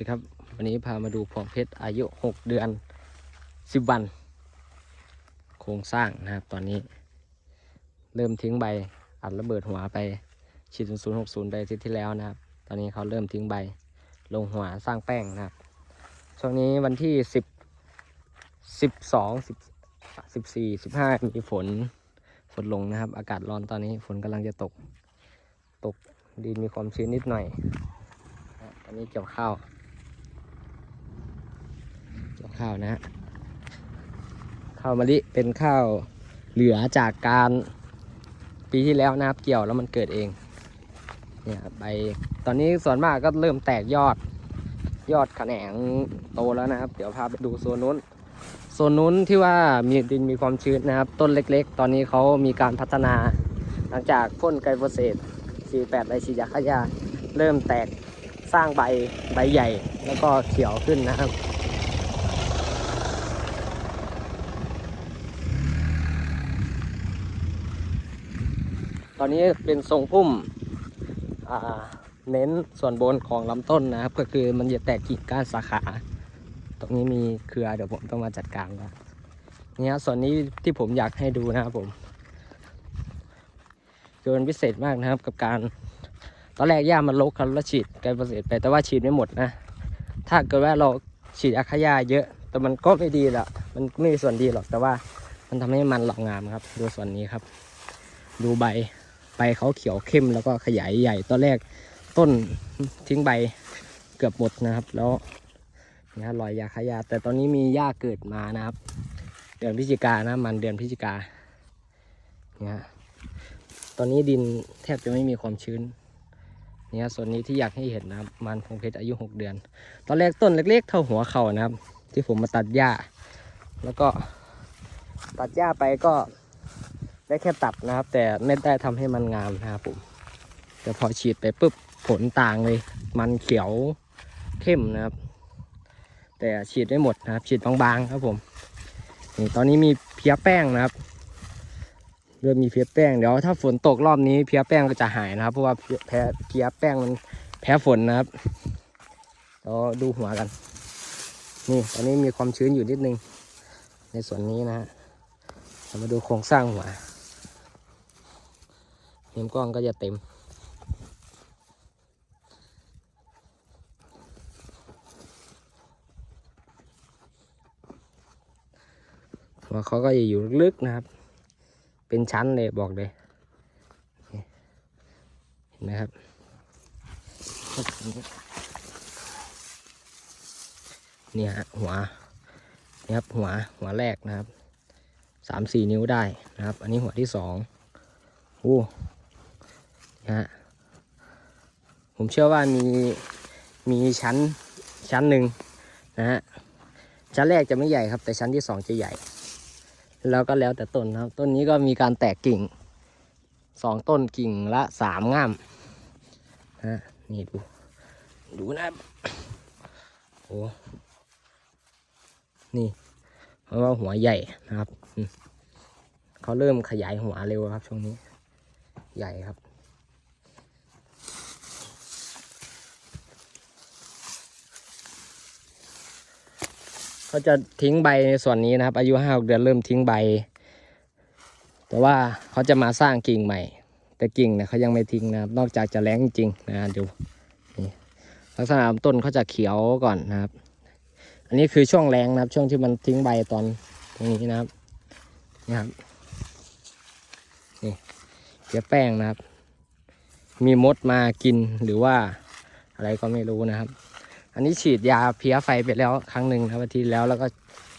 ดีครับ วันนี้พามาดูพวงเพชรอายุ 6 เดือน 10 วัน โครงสร้างนะครับ ตอนนี้ เริ่มทิ้งใบอัดระเบิดหัวไปฉีด060 ไปอาทิตย์ที่แล้วนะครับ ตอนนี้เขาเริ่มทิ้งใบลงหัวสร้างแป้งนะครับ ช่วงนี้วันที่ 10 12 10 14 15 มีฝนฝนลงนะครับ อากาศร้อนตอนนี้ฝนกำลังจะตก ตกดินมีความชื้นนิดหน่อยนะตอนนี้เกี่ยวข้าว ข้าวนะฮะข้าวมะลิเป็นข้าวเหลือจากการปีที่แล้วนะครับเกี่ยวแล้วมันเกิดเองเนี่ยใบตอนนี้ส่วนมากก็เริ่มแตกยอดยอดแขนงโตแล้วนะครับ เดี๋ยวพาไปดูโซนนู้นโซนนู้นที่ว่ามีดินมีความชื้นนะครับ ต้นเล็กๆ ตอนนี้เขามีการพัฒนา หลังจากพ่นไกลโฟเสต48ใบฉีดยาฆ่าหญ้าเริ่มแตกสร้างใบใบใหญ่แล้วก็เขียวขึ้นนะครับ ตอนนี้เป็นทรงพุ่มเน้นส่วนบนของลำต้นนะครับ ก็คือมันจะแตกกิ่งก้านสาขา ตรงนี้มีเครือเดี๋ยวผมต้องมาจัดการแล้วเนี่ยส่วนนี้ที่ผมอยากให้ดูนะครับผมคือมันพิเศษมากนะครับกับการ ตอนแรกหญ้ามันรกครับแล้วฉีดไกลโฟเสตไปแต่ว่าฉีดไม่หมดนะ ถ้าเกิดว่าเราฉีดอาคาหญ้าเยอะ แต่มันก็ไม่ดีหรอกมันไม่มีส่วนดีหรอกแต่ว่ามันทำให้มันหลอกงามครับ ดูส่วนนี้ครับ ดูใบ ใบเขาเขียวเข้มแล้วก็ขยายใหญ่ตอนแรกต้นทิ้งใบเกือบหมดนะครับ แล้วนี่ฮะรอยยาขายา แต่ตอนนี้มีหญ้าเกิดมานะครับ เดือนพฤศจิกานะมันเดือนพฤศจิกาเนี่ยฮะตอนนี้ดินแทบจะไม่มีความชื้นเนี่ยส่วนนี้ที่อยากให้เห็นนะครับ มันพงเพชรอายุ 6 เดือน ตอนแรกต้นเล็ก ๆ เท่าหัวเข่านะครับ ที่ผมมาตัดหญ้า แล้วก็ตัดหญ้าไปก็ ได้แค่ตัดนะครับ แต่ไม่ได้ทำให้มันงามนะครับผมแต่พอฉีดไปปุ๊บผลต่างเลย มันเขียวเข้มนะครับ แต่ฉีดไม่หมดนะครับ ฉีดบางๆครับผมนี่ตอนนี้มีเพี้ยแป้งนะครับเริ่มมีเพี้ยแป้งเดี๋ยวถ้าฝนตกรอบนี้เพี้ยแป้งก็จะหายนะครับ เพราะว่าแพ้เพี้ยแป้งมันแพ้ฝนนะครับเราดูหัวกัน นี่ตอนนี้มีความชื้นอยู่นิดนึง ในส่วนนี้นะฮะเรามาดูโครงสร้างหัว เต็มกล้องก็จะเต็ม หัวเขาก็จะอยู่ลึกนะครับ เป็นชั้นเลยบอกเลย เห็นไหมครับ เนี่ยฮะหัวนี่ครับหัวหัวแรกนะครับสามสี่นิ้วได้นะครับ อันนี้หัวที่สองโอ้ นะฮะผมเชื่อว่ามีมีชั้นชั้นหนึ่งนะฮะชั้นแรกจะไม่ใหญ่ครับ แต่ชั้นที่สองจะใหญ่ แล้วก็แล้วแต่ต้นครับ ต้นนี้ก็มีการแตกกิ่งสองต้นกิ่งละสามง่ามนะฮะนี่ดู ดูนะโอ้นี่เพราะว่าหัวใหญ่นะครับเขาเริ่มขยายหัวเร็วครับช่วงนี้ ใหญ่ครับ เขาจะทิ้งใบในส่วนนี้นะครับ อายุห้าเดือนเริ่มทิ้งใบ แต่ว่าเขาจะมาสร้างกิ่งใหม่ แต่กิ่งเนี่ยเขายังไม่ทิ้งนะครับนอกจากจะแรงจริงนะดูนี่ลักษณะลำต้นเขาจะเขียวก่อนนะครับ อันนี้คือช่วงแรงนะครับ ช่วงที่มันทิ้งใบตอนตรงนี้นะครับนี่ครับนี่เกลือแป้งนะครับ มีมดมากินหรือว่าอะไรก็ไม่รู้นะครับ นนี้ฉีดยาเพี้ยไฟไปแล้วครั้งหนึ่งครับอาทิตย์แล้วแล้วก็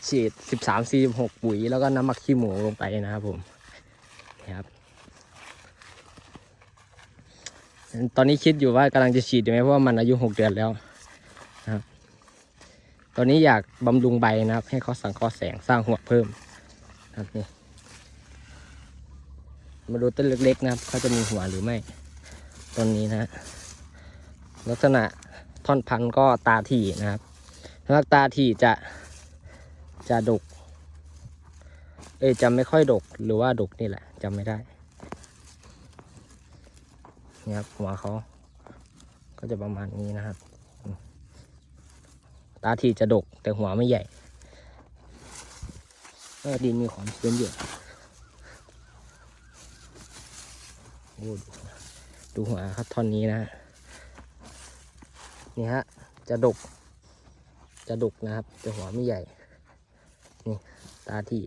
ฉีด 13 46 ปุ๋ย แล้วก็น้ำมักขี้หมูลงไปนะครับผมนี่ครับ ตอนนี้คิดอยู่ว่ากำลังจะฉีดอยู่ไหมเพราะว่ามันอายุ 6 เดือนแล้วนะครับ ตอนนี้อยากบำรุงใบนะครับ ให้เขาสังเคราะห์แสงสร้างหัวเพิ่มนะครับนี่มาดูต้นเล็กๆนะครับเขาจะมีหัวหรือไม่ต้นนี้นะลักษณะ ท่อนพันก็ตาถี่นะครับถ้าตาถี่จะจะดก เอ้ยจะไม่ค่อยดกหรือว่าดกนี่แหละจำไม่ได้นี่ครับหัวเขาก็จะประมาณนี้นะครับ ตาทีจะดกแต่หัวไม่ใหญ่ดินมีความชื้นอยู่โอ้ดูดูหัวครับท่อนนี้นะฮะ นี่ฮะ จะดก จะดกนะครับแต่หัวไม่ใหญ่ นี่ ตาที่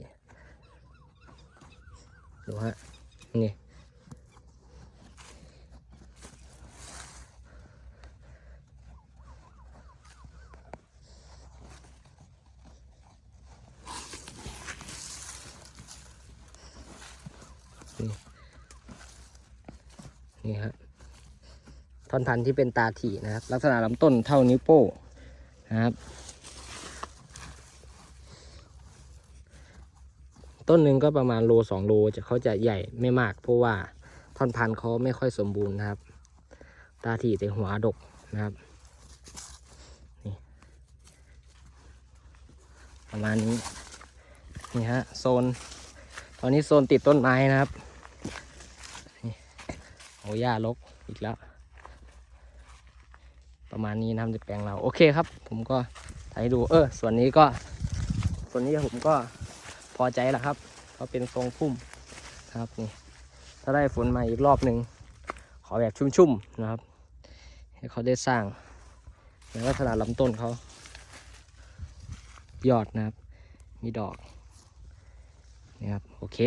ดูฮะ นี่ นี่ฮะ อนพันธุ์ที่เป็นตาถี่นะครับ ลักษณะลำต้นเท่านิ้วโป้งนะครับ ต้นหนึ่งก็ประมาณโลสองโลจะเขาจะใหญ่ไม่มาก เพราะว่าท่อนพันธุ์เขาไม่ค่อยสมบูรณ์นะครับ ตาถี่แต่หัวดกนะครับนี่ประมาณนี้นี่ฮะโซนตอนนี้โซนติดต้นไม้นะครับโอ้ย่าลกอีกแล้ว ประมาณนี้นะครับในแปลงเราโอเคครับ ผมก็ถ่ายให้ดูเออส่วนนี้ก็ ส่วนนี้ผมก็พอใจแล้วครับเพราะเป็นทรงพุ่มนะครับนี่ถ้าได้ฝนมาอีกรอบหนึ่งขอแบบชุ่มๆนะครับ ให้เขาได้สร้างในลักษณะลำต้นเขายอดนะครับ มีดอกนี่ครับโอเค